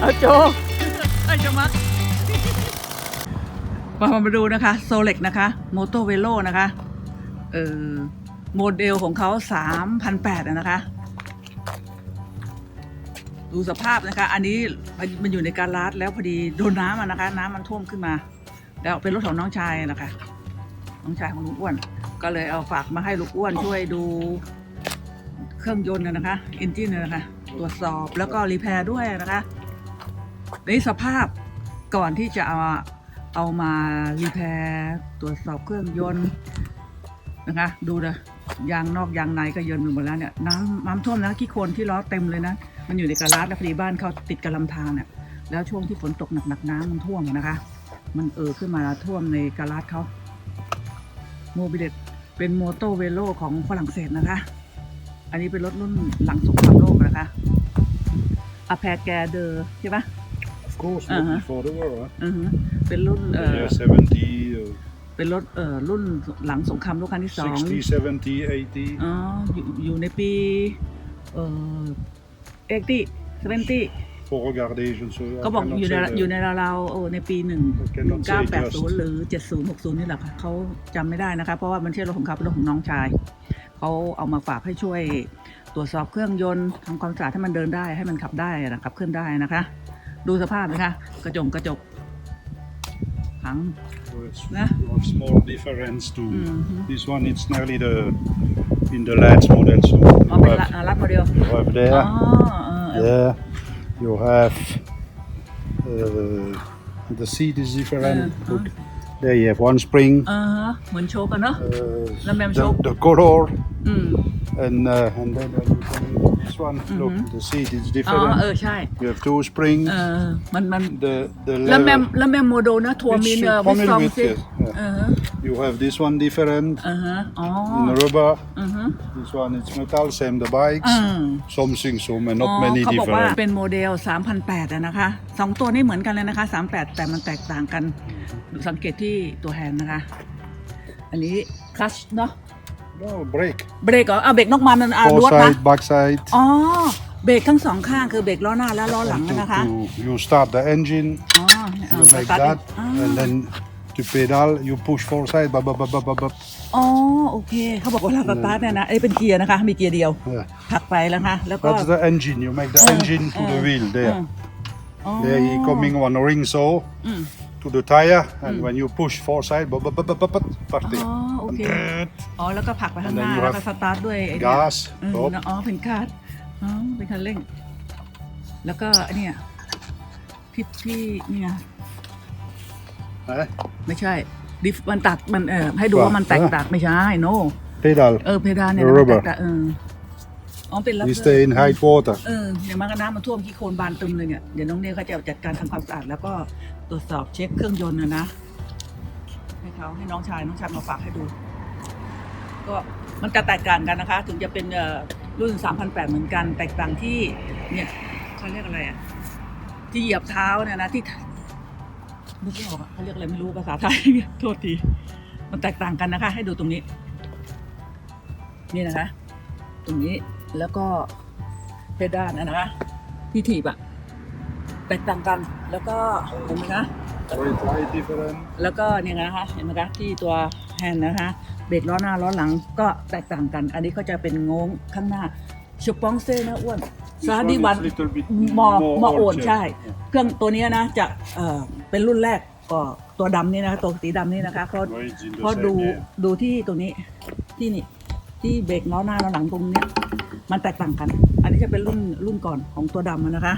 เอาโจไอ้จะมักมามาดูนะคะโซเล็กนะคะโมโตเวโลนะคะเออโมเดลของเขา3,008นะคะ ดูสภาพนะคะ อันนี้มันอยู่ในการลาดแล้วพอดีโดนน้ำอะนะคะ น้ำมันท่วมขึ้นมา แล้วเป็นรถของน้องชายนะคะ น้องชายของลุงอ้วน ก็เลยเอาฝากมาให้ลุงอ้วนช่วยดูเครื่องยนต์นะนะคะเอนจินนะคะ ตรวจสอบแล้วก็รีแพร์ด้วยนะคะในสภาพก่อนที่จะเอาเอามารีแพร์ตรวจสอบเครื่องยนต์นะคะดูนะยางนอกยางในก็เยินไปหมดแล้วเนี่ยน้ำน้ำท่วมนะขี้โคลนที่ล้อเต็มเลยนะ มันอยู่ในกระลาดแล้วพอดีบ้านเขาติดกับลำธารเนี่ยแล้วช่วงที่ฝนตกหนักๆน้ำมันท่วมนะคะ มันเออขึ้นมาท่วมในกระลาดเขาโมบิเดตเป็นโมโตเวโลของฝรั่งเศสนะคะ อันนี้เป็นรถรุ่นหลังสงครามโลก นะคะอาแพรแกเดอร์ใช่ปะ Of course, Uh-huh. not before the war. Huh? อือฮึเป็นรุ่นเอ่อ Yeah, 70, uh, เป็นรถเอ่อรุ่นหลังสงครามโลกครั้งที่สอง 60, 70, 80. อ๋ออยู่อยู่ในปีเอ่อเอ็กตี้เซเวนตี้ For regardation, so I ก็บอก cannot อยู่ใน say that. อยู่ในราวๆเออในปีหนึ่ง I cannot เก้า say แปดศูนย์ just. หรือเจ็ดศูนย์หกศูนย์นี่แหละค่ะเขาจำไม่ได้นะคะ เพราะว่ามันไม่ใช่รถของเขาเป็นรถของน้องชาย เขาเอามาฝากให้ช่วยต รวจสอบเครื่องยนต์ทำความสะอาดให้มันเดินได้ให้มันขับได้นะขับเคลื่อนได้นะคะ ดูสภาพนะคะ กระจงกระจกถัง So it's Yeah. a small difference to Mhm. this one. It's nearly the in the lights model. So อ๋อ you เป็น have, ละรัดโมเดล you have อ๋อ there, เออ there. You have uh, the seat is different. Uh-huh. Look, there you have one spring. เออเหมือนโชว์กันเนาะ Uh, Let me have the, show. the color อืม and uh, and then when you come into this one, look, Mhm. the seat is อ๋อ different. เออใช่ You have two springs. เออมันมัน The the แล้วแมม level. แล้วแมมโมโดนะทัวร์มิน It's เออวิ familiar ซอม with ซิ it, yeah. เออ You have this one different เออฮะอ๋อ in rubber. อือฮึ This one is metal, same the bikes. อืม Something so but อ๋ not อ many Oh, เขาบอกว่า different. เป็นโมเดล3,008อะนะคะสองตัวนี้เหมือนกันเลยนะคะ 38แต่มันแตกต่างกัน ดูสังเกตที่ตัวแฮนด์นะคะ อันนี้คลัชเนาะ No brake. เบรกเหรออะเบรกนอกมามันอะลวดนะ Foresight, backside. อ๋อ เบรกทั้งสองข้างคือเบรกล้อหน้าและล้อหลัง To- นะคะ to- you start the engine, อ๋อเออ you ส make ตาร์ท that, อ่า and then to pedal, you push foresight, bop, bop, bop, bop, bop, bop. อ๋อ โอเค เขาบอกว่าเวลาสตาร์ทเนี่ยนะไอ้เป็นเกียร์นะคะ มีเกียร์เดียว Yeah. ผลักไปแล้วค่ะแล้วก็ That's the engine. You make the Uh, engine to the uh, wheel there. อ๋อ There he coming on a ring saw อืม to the tire, and when you push foresight, bop, bop, bop, bop, bop, bop, party. อ๋อโอเค And อ๋อ แล้วก็ผลักไปข้างหน้า And then you แล้วก็ have สตาร์ทด้วยไอ้เนี่ย gas, เออ stop. อ๋อเป็นคาร์ดอ๋อเป็นคันเร่ง แล้วก็อันเนี่ยที่ที่เนี่ย Eh? ไม่ใช่ดิฟมันตัดมันเออให้ดูว่ามันแตกต่างไม่ใช่โน Pedal. เออเพดานเนี่ย The นะมันแต rubber กต่างเออ อ๋อเป็นรับ We stay in high water. เออเดี๋ยวมันก็น้ำมันท่วมที่โคลนบานตึมเลยเนี่ยเดี๋ยวน้องเนี่ยเขาจะจัดการทำความสะอาดแล้วก็ตรวจสอบเช็คเครื่องยนต์นะนะให้เขาให้น้องชายน้องชายมาฝากให้ดู ก็มันจะแตกต่างกันนะคะ ถึงจะเป็นเอ่อรุ่น3,008เหมือนกัน แตกต่างที่เนี่ยเขาเรียกอะไรอะที่เหยียบเท้าเนี่ยนะที่นึกไม่ออกอะเขาเรียกอะไรไม่รู้ภาษาไทย โทษทีมันแตกต่างกันนะคะ ให้ดูตรงนี้ นี่นะคะ ตรงนี้ แล้วก็เพดานนะนะคะที่ถีบอะแตกต่างกันแล้วก็เห็นไหมคะ Right, right, different. แล้วก็เนี่ยนะคะเห็นไหมคะที่ตัวแฮนด์นะคะเบรกล้อหน้าล้อหลังก็แตกต่างกัน อันนี้ก็จะเป็นโง้งข้างหน้าชุปปองเซ่นะอ้วน This ซา one ดี is วัน little bit มอ more มอโอน old ใช่ shape. เครื่องตัวเนี้ยนะจะเอ่อเป็นรุ่นแรกก็ตัวดำนี่นะคะตัวสีดำนี่นะคะเพราะ Right, in the เพราะ same, ดู yeah. ดูที่ตรงนี้ที่นี่ ที่เบรกล้อหน้าล้อหลังตรงเนี้ยมันแตกต่างกัน อันนี้จะเป็นรุ่นรุ่นก่อนของตัวดำอะนะคะ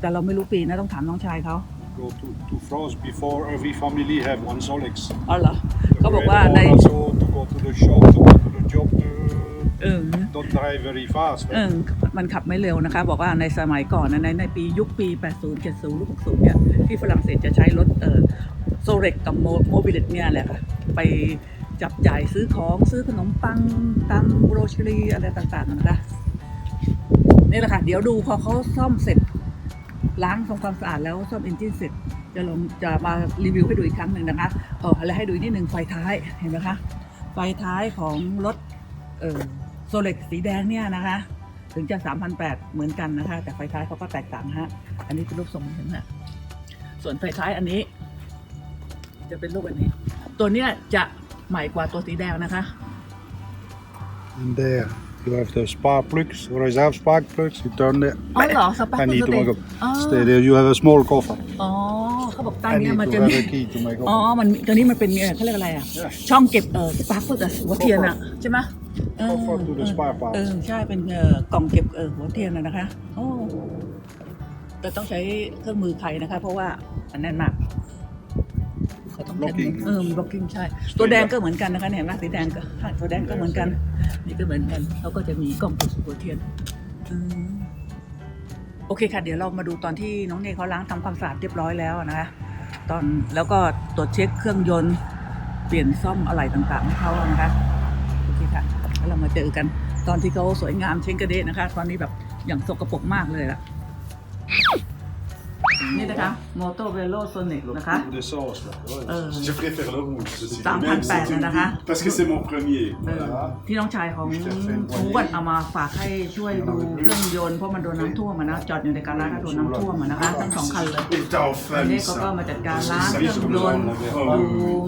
แต่เราไม่รู้ปีนะต้องถามน้องชายเขา Go to, to France before every family have one Solex. อ๋อเหรอเขาบอกว่าใน Also to go to the shop, to go to the job, to เออ don't drive very fast. เออมันขับไม่เร็วนะคะ บอกว่าในสมัยก่อนนะในในปียุคปี 80 70หรือ60 เนี่ย ที่ฝรั่งเศสจะใช้รถเออโซเร็กกับโมบิลิตเนี่ยแหละค่ะ ไป จับจ่ายซื้อของซื้อขนมปังตามโรชรีอะไรต่างๆนะคะนี่แหละค่ะ เดี๋ยวดูพอเขาซ่อมเสร็จ ล้างทำความสะอาดแล้วซ่อมเอนจินเสร็จ จะลงจะมารีวิวให้ดูอีกครั้งหนึ่งนะคะเออแล้วให้ดูนิดหนึ่งไฟท้ายเห็นไหมคะไฟท้ายของรถเออโซเล็กสีแดงเนี่ยนะคะ ถึงจะ 3,800 เหมือนกันนะคะ แต่ไฟท้ายเขาก็แตกต่างฮะ อันนี้เป็นรูปทรงเห็นไหมส่วนไฟท้ายอันนี้ จะเป็นรูปอันนี้ ตัวเนี้ยจะ ใหม่กว่าตัวสีแดงนะคะ And there you have the spark plugs, reserve spark plugs. You turn it. อ๋อเหรอสปาร์ I ค need to เต make a อ๋อ stay there. You have a small coffer. อ๋อเขาบอกใต้ I เนี้ย need มัน to จะ have มี a key to make อ๋อ open. มันมีตัวนี้มันเป็นเอ่อเขาเรียกอะไรอะช่องเก็บเอ่อสปาร์คเพื่อหัวเทียนอะ ใช่ไหมเออ Coffer to the spare เอ parts. อใช่เป็นเอ่อกล่องเก็บเออหัวเทียนนะนะคะ โอ้แต่ต้องใช้เครื่องมือไขนะคะ เพราะว่ามันแน่นมาก เขาต้องใช้ Blocking เออมีบล็อกกิ้งใช่ ตัวแดงก็เหมือนกันนะคะเนี่ยเห็นไหมสีแดงก็ค่ะตัวแดงก็เหมือนกัน นี่ก็เหมือนกันเขาก็จะมีกล่องเก็บหัวเทียนอืมโอเคค่ะ เดี๋ยวเรามาดูตอนที่น้องเนยเขาล้างทำความสะอาดเรียบร้อยแล้วนะคะตอนแล้วก็ตรวจเช็คเครื่องยนต์เปลี่ยนซ่อมอะไรต่างๆให้เขานะคะ โอเคค่ะแล้วเรามาเจอกัน ตอนที่เขาสวยงามเช้งกระเดะนะคะ ตอนนี้แบบอย่างสกปรกมากเลยล่ะ นี่นะคะ มอเตอร์เวโลโซนิกนะคะ The sauce. là. Ouais. เออ Je préfère le rouge. c'est- Dans même le si pain, tu me d'accord. dis- Parce que c'est mon premier. เออที่น้องชายของทูวันเอามาฝากให้ช่วยดูเครื่องยนต์เพราะมันโดนน้ำท่วมอะนะจอดอยู่ในการร้านก็โดนน้ำท่วมอะนะคะทั้งสองคันเลย Et t'as ตอน enfin นี้ mis เขาก็ ça. มาจัดการล้างเครื่องยนต์ดู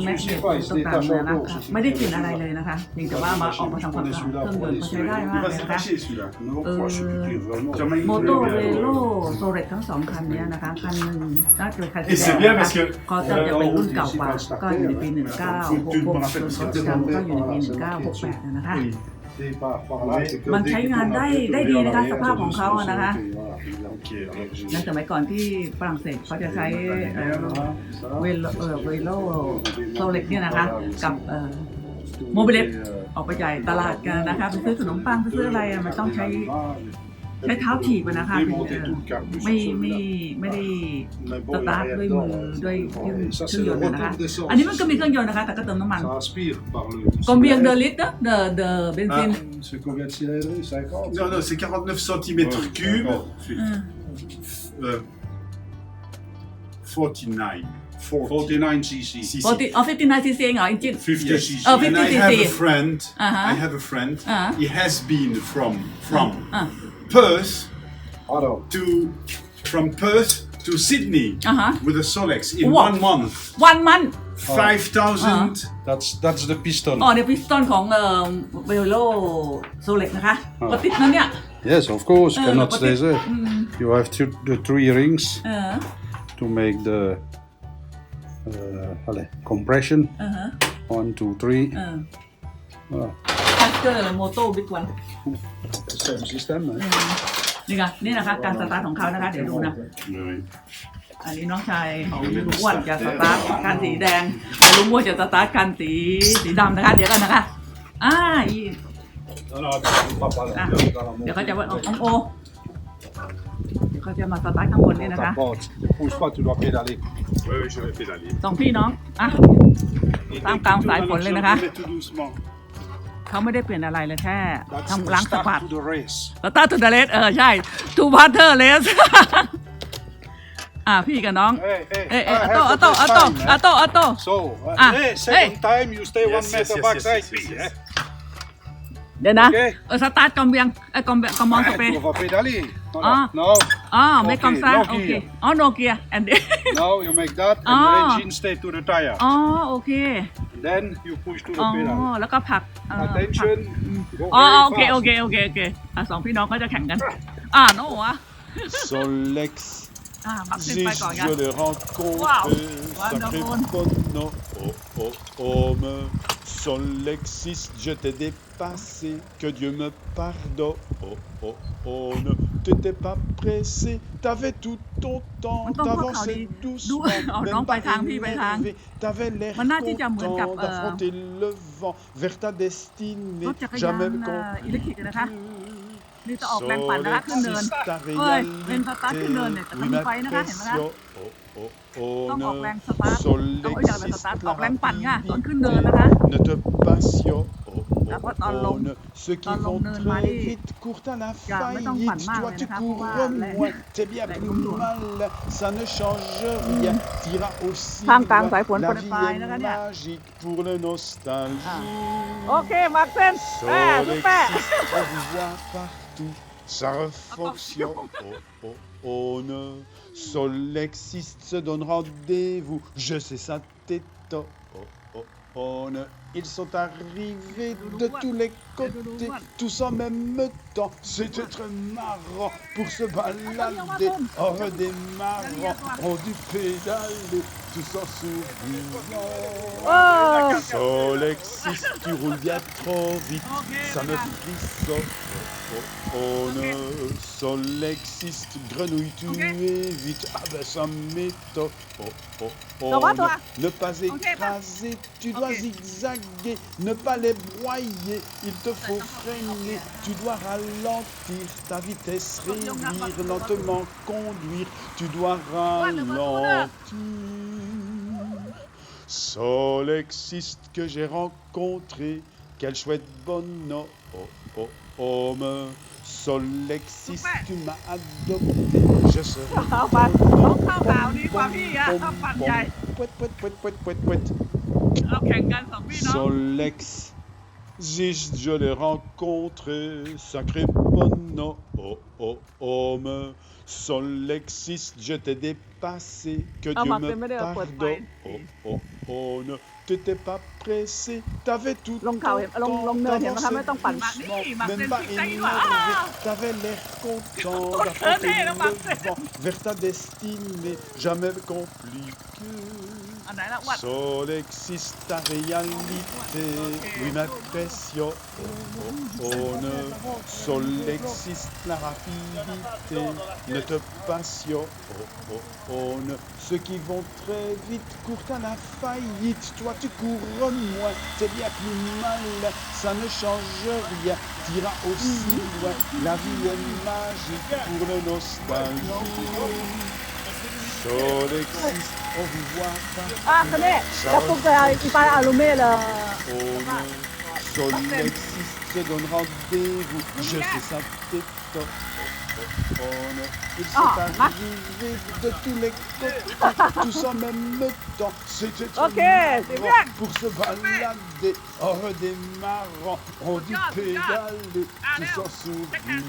แม็กเนตต่างๆเลยนะคะไม่ได้กลิ่นอะไรเลยนะคะเพียงแต่ว่ามาออกมาทำความสะอาดเครื่องยนต์เขาใช้ได้มาก Il เล va ยนะคะ s'arracher celui-là. Non, Euh, moi, je suis plus vraiment. Comme il โม voulait โต bien เว le- โลโซเรตทั้งสองคันเนี้ยนะคะคันหนึ่งน่าจะเป็นคันสี Et แด c'est ง bien นะ parce คะ que ก็จะจะเป็นรุ่นเก่ากว่าก็อยู่ในปี 1966ส่วนรถสีดำก็อยู่ในปี 1968 นะคะ Départ par là. c'est que มัน dès ใช้ que งาน ton ได้ appel ได้ est ดี en นะคะ arrière, สภาพของเขาอะนะคะ Voilà, il a- Ok, alors je- ในสมัยก่อนที่ฝรั่งเศสเขาจะใช้เอ่อ Ça. เวโลเอ่อเวโลโซเล็กเนี่ยนะคะกับเอ่อโมบิเล็ตออกไปจ่ายตลาดกันนะคะไปซื้อขนมปังไปซื้ออะไรอะมันต้องใช้ ใช้เท้าถีบอะนะคะถึงจะไม่ไม่ไม่ได้ สตาร์ทด้วยมือด้วยเครื่องเครื่องยนต์นะคะ อันนี้มันก็มีเครื่องยนต์นะคะ แต่ก็เติมน้ำมัน Ça aspire par le. กอมเบียงเดอลิตรเดอเดอเบนซิน C'est combien de cylindrées 50 Non, non, c'est 49 cm Ouais, cubes. d'accord. euh, 49. 49 cc. Si, ปกติ si. อ๋อฟิฟตี้นซีซีเองเหรออินจิน 50 cc. Oh, and 50 I have cc. a friend. Uh-huh. I have a friend. Uh-huh. He has been from from อ่ะ Perth Alors, to from Perth to Sydney อ่ะฮะ with a Solex in Wow. one month. วันมัน Five thousand. that's, that's the piston. อ๋อเดี๋ยวพิสตอนของเอ่อเวโลโซเล็กนะคะ อ๋อ ก็ติดนั่นเนี่ย Yes, of course, Uh, cannot but stay it- there. Mm. You have to, the three rings เออ to make the uh, allez, compression. เออฮะ One, two, three. เ เตอร์โมโต้บิ๊กวัน Same system. Hein. นี่ไงนี่นะคะ การสตาร์ทของเขานะคะ เดี๋ยวดูนะ Oui. อันนี้น้องชายของลุงอ้วนจะสตาร์ทคันสีแดงแต่ลุงอ้วนจะสตาร์ทคันสีสีดำนะคะ เดี๋ยวกันนะคะอ่าอี Non, non, attends, pas par là. Ah. Dans la เดี๋ยว montée. เขาจะว่าองโอเดี๋ยวเขาจะมาสตาร์ทข้างบนนี่ Dans นะคะ ta porte. Pousse pas, tu dois pédaler. Oui, oui, je vais pédaler. สองพี่น้องอะตามกลางสายฝนเลยนะคะ Mais tout doucement. เขาไม่ได้เปลี่ยนอะไรเลยแค่ That's ทำ the ล้างสะ start บัด to the race. สตาร์ททูเดเลสเออใช่ทูพาร์เทอร์เลสอะพี่กับน้อง Hey, hey, เอ้ยเอ้ย I ออ have โต้ the ออ best โต้ออ time, โต้อ eh? อโต้ออโต้ So, uh, Ah, hey, hey. second time you stay Yes, one yes, meter yes, backside yes, me. yes, eh? yes. เดี๋ยวนะโอเคเออสตาร์ทกอมเบียงไอ้ยกอมเบียงกอมมอนส Hey, เป tu vas pédaler. Voilà. Ah. No, อ๋อไม่กอมซ่าโอโอเคเคอ๋อโนเกียแอนดี้ no, you make that, and Ah. the engine stay to the tire. อ๋อโอเค Then you push to อ๋ the อ pedal. แล้วก็ผลักเอ่อผลัก Attention. Go อ๋อ very โอเค fast. โอเค โอเค โอเคอะสองพี่น้องเขาจะแข่งกัน อ่าโน่วะ Solex, อ่ามักขึ้น si ไปก่อนกัน je l'ai rencontré, Wow. sacré Wonderful. bonhomme, oh oh homme. Solexis, je t'ai dépassé, que Dieu me pardonne, oh oh oh ne t'étais pas pressé, t'avais tout ton temps, Attends, t'avançais Claudie. doucement, D'où- Oh, non, même pas pas tang, puis, pas tang. énervé, t'avais l'air มันน่าที่จะเหมือนกับ content เอ่อ d'affronter le vent vers ta ร destinée, ถจักรยาน jamais เนะคะ compris. นี่จะออกแรงปั่นนะคะขึ้นเนิน Solexis, ta เอ้ยเป็นสตาร์ทขึ้นเนินเนี่ยแต่มันมีไฟนะคะเห็นไหมคะต้องออกแรงสตาร์ทต้องเอาอย่างไรสตาร์ทออกแรงปั่นค่ะตอนขึ้นเนินนะคะ Ne te passionne Ah, pas dans l'ombre. Ceux qui Dans vont l'ombre, très Mali. vite courent à la Car, mais non, pas de faillite. mal, Toi, mais tu d'accord, cours pour voir, moins. T'es bien les plus contours. mal. Ça ne change rien. T'iras aussi. Tang, tang, loin. phải phun La pour les vie pailles, est là, regarde. magique pour le nostalgie. โอเคมาร์คเซนแม่ซุปเปอร์ Solexis, on vous voit partout. ça refonctionne. Oh, oh, oh, ne. Solexiste se donne rendez-vous. Je sais ça t'étonne. Oh, oh, oh, ne. Ils sont arrivés de tous les côtés, tous en même temps. C'était très marrant pour se balader. En redémarrant, on dut pédaler, tous en souriant. Oh Solexis, tu roules bien trop vite, ça me frissonne. Oh, oh, oh. Solexis, grenouille, tu es vite. Ah ben ça m'étonne. Oh, oh, oh, ne, pas écraser, tu dois zigzaguer, ne pas les broyer, il te faut freiner, tu dois ralentir, ta vitesse réduire, lentement conduire, tu dois ralentir. Solexiste que j'ai rencontré, quel chouette bonhomme. Oh, oh, oh, Solexiste, tu m'as adopté. Je serai. Bon, Solex, je l'ai rencontré, sacré bonhomme. Oh, oh, Solexiste, je t'ai passé, que Dieu me pardonne. Oh, oh, oh, t'étais pas pressé, t'avais tout ton temps, t'avais l'air content vers ta destinée, jamais compliquée. อันไหนละอ้วัด Solexis, ta réalité, oui, ma passion. Oh, oh, oh, ne. Solexis, la rapidité, ne te passion. Oh, oh, oh, ne. Ceux qui vont très vite courent à la faillite. Toi, tu cours moins, c'est bien plus mal. Ça ne change rien, t'iras aussi loin. La vie est magique pour le nostalgie. Ah, attendez, il faut qu'il va allumer le... Son existe donne rendez-vous, je fais ça, non, ils sont Ah, arrivés de tous les côtés, tous en même temps. C'était trop Ok, c'est bien. pour se balader en redémarrant. On dit pédaler, tous en souriant.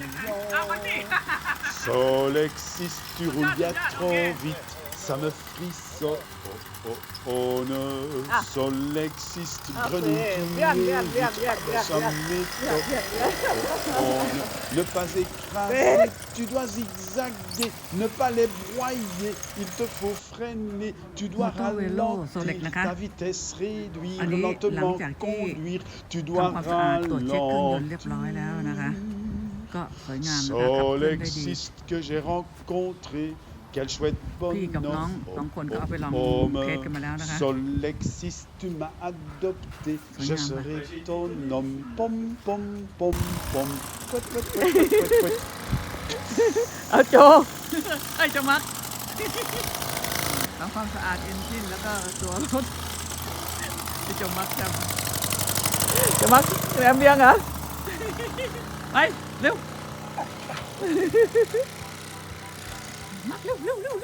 Solexis, tu roules bien trop vite, ça me frissonne. Oh, oh, oh, sol existe grenouille. Ne pas écraser, tu dois zigzaguer, ne pas les broyer, il te faut freiner, tu dois ralentir, ta vitesse réduire, lentement conduire, tu dois ralentir. Sol existe que j'ai rencontré. Quel chouette พี่กับน้อง bonhomme. สองคนก็เอาไปลอง Oh, เทสกันมาแล้วนะคะ Solexis, tu m'as adopté, je Regarde. serai ton homme. Pom, pom, pom, pom. Pouet, pouet, pouet, pouet, pouet, pouet. เอาโจ ไอ้ยเจะมักทำความสะอาดเอนจินแล้วก็ตัวรถไอ้เจะมักจจะมาแรมเบียงเหรอำไป เร็ว มักเร็วเร็วเ